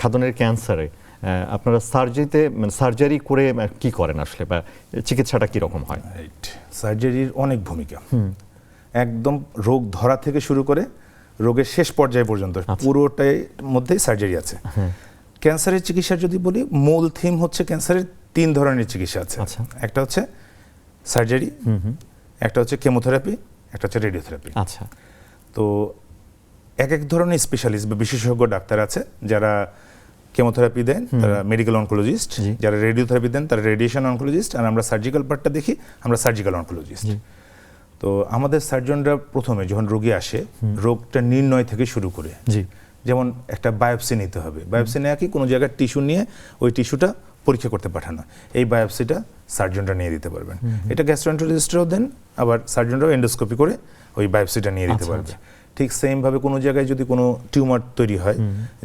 খাদ্যনের ক্যান্সারে আপনারা সার্জারিতে মানে সার্জারি করে কি করেন আসলে বা চিকিৎসাটা কীরকম হয়? সার্জারির অনেক ভূমিকা। একদম রোগ ধরা থেকে শুরু করে রোগের শেষ পর্যায়ে পর্যন্ত পুরোটাই মধ্যেই সার্জারি আছে। ক্যান্সারের চিকিৎসা যদি বলি মূল থিম হচ্ছে ক্যান্সারের তিন ধরনের চিকিৎসা আছে। আচ্ছা। একটা হচ্ছে সার্জারি একটা হচ্ছে কেমোথেরাপি একটা হচ্ছে রেডিওথেরাপি। আচ্ছা। তো এক এক ধরনের স্পেশালিস্ট বা বিশেষজ্ঞ ডাক্তার আছে যারা কেমোথেরাপি দেন তারা মেডিকেল অনকোলজিস্ট যারা রেডিওথেরাপি দেন তারা রেডিয়েশন অনকোলজিস্ট আর আমরা সার্জিক্যাল পার্টটা দেখি আমরা সার্জিক্যাল অনকোলজিস্ট তো আমাদের সার্জনরা প্রথমে যখন রোগী আসে রোগটা নির্ণয় থেকে শুরু করে। যেমন একটা বায়োপসি নিতে হবে। বায়োপসি নেওয়া কি? কোনো জায়গায় টিস্যু নিয়ে ওই টিস্যুটা পরীক্ষা করতে পাঠানো। এই বায়োপসিটা সার্জনরা নিয়ে দিতে পারবেন। এটা গ্যাস্ট্রোএন্টারোলজিস্টরাও দেন আবার সার্জনরাও এন্ডোস্কোপি করে ওই বায়োপসিটা নিয়ে দিতে আচ্ছা, পারবে। ঠিক সেমভাবে কোনো জায়গায় যদি কোনো টিউমার তৈরি হয়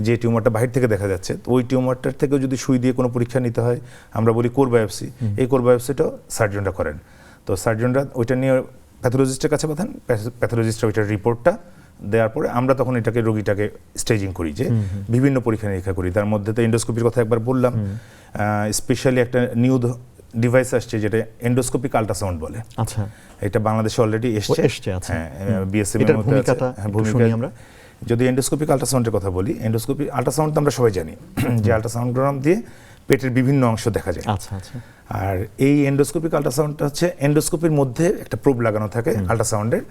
যে টিউমারটা বাহির থেকে দেখা যাচ্ছে তো ওই টিউমারটার থেকেও যদি সুই দিয়ে কোনো পরীক্ষা নিতে হয় আমরা বলি কোর বায়োপসি এই কোর বায়োপসিটাও সার্জনরা করেন। তো সার্জনরা ওইটা নিয়ে প্যাথোলজিস্টের কাছে পাঠান প্যাথোলজিস্টরা ওইটার রিপোর্টটা দেওয়ার পরে আমরা তখন এটাকে রোগীটাকে স্টেজিং করি যে বিভিন্ন পরীক্ষা নিরীক্ষা করি। তার মধ্যে তো এন্ডোস্কোপির কথা একবার বললাম স্পেশালি একটা নিউ ডিভাইস আসছে যেটা এন্ডোস্কোপিক আল্ট্রাসাউন্ড বলে। আচ্ছা। বাংলাদেশে বাংলাদেশে অলরেডি এসছে। এসছে, আচ্ছা। হ্যাঁ বিএসএম এটার ভূমিকাটা একটু শুনি আমরা। যদি এন্ডোস্কোপিক আল্ট্রাসাউন্ডের কথা বলি এন্ডোস্কোপি আল্ট্রাসাউন্ড তো আমরা সবাই জানি। যে আল্ট্রাসাউন্ডগ্রাম দিয়ে পেটের বিভিন্ন অংশ দেখা যায়। আচ্ছা আচ্ছা। আর এই এন্ডোস্কোপিক আল্ট্রাসাউন্ডটা হচ্ছে এন্ডোস্কোপির মধ্যে একটা প্রোব লাগানো থাকে আল্ট্রাসাউন্ডের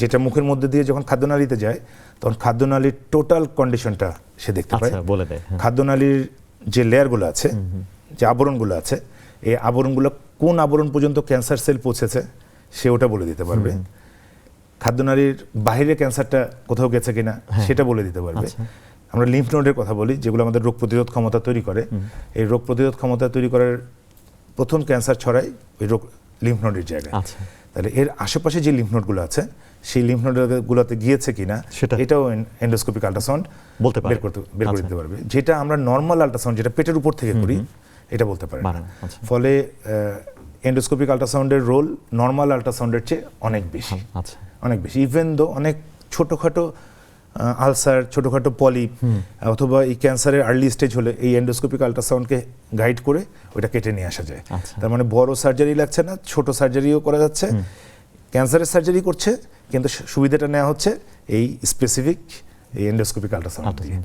যেটা মুখের মধ্যে দিয়ে যখন খাদ্যনালীতে যায় তখন খাদ্যনালীর টোটাল কন্ডিশনটা সে দেখতে পায়। আচ্ছা বলে দেয় হ্যাঁ। খাদ্যনালীর যে লেয়ারগুলো আছে যে আবরণগুলো আছে এই আবরণগুলো কোন আবরণ পর্যন্ত ক্যান্সার সেল পৌঁছেছে সে ওটা বলে দিতে পারবে। খাদ্যনালীর বাইরে ক্যান্সারটা কোথাও গেছে কিনা সেটা বলে দিতে পারবে। আচ্ছা। আমরা লিম্ফ নোডের কথা বলি যেগুলো আমাদের রোগ প্রতিরোধ ক্ষমতা তৈরি করে। এই রোগ প্রতিরোধ ক্ষমতা তৈরি করার প্রথম ক্যান্সার ছড়ায় ওই রোগ লিম্ফ নোডের জায়গায়। আচ্ছা। তাহলে এর আশেপাশে যে লিম্ফ নোডগুলো আছে সেই লিম্ফ নোডগুলোতে গিয়েছে কিনা সেটা- এটাও এন্ডোস্কোপিক আল্ট্রাসাউন্ড বলতে পারে। বের করতে বের করে আচ্ছা। দিতে পারবে। যেটা আমরা নর্মাল আল্ট্রাসাউন্ড যেটা পেটের উপর থেকে করি এটা বলতে পারে পারে না। না, আচ্ছা। ফলে এন্ডোস্কোপিক আল্ট্রাসাউন্ডের রোল নর্মাল আল্ট্রাসাউন্ডের চেয়ে অনেক বেশি। আচ্ছা। অনেক বেশি। ইভেন দো অনেক ছোটোখাটো আলসার ছোটোখাটো পলিপ অথবা এই ক্যান্সারের আর্লি স্টেজ হলে এই এন্ডোস্কোপিক আল্ট্রাসাউন্ডকে গাইড করে ওইটা কেটে নিয়ে আসা যায়। আচ্ছা। তার মানে বড় সার্জারি লাগছে না ছোট সার্জারিও করা যাচ্ছে। ক্যান্সারের সার্জারি করছে কিন্তু সুবিধাটা নেওয়া হচ্ছে এই স্পেসিফিক এই এন্ডোস্কোপিক আল্ট্রাসাউন্ড দিয়ে।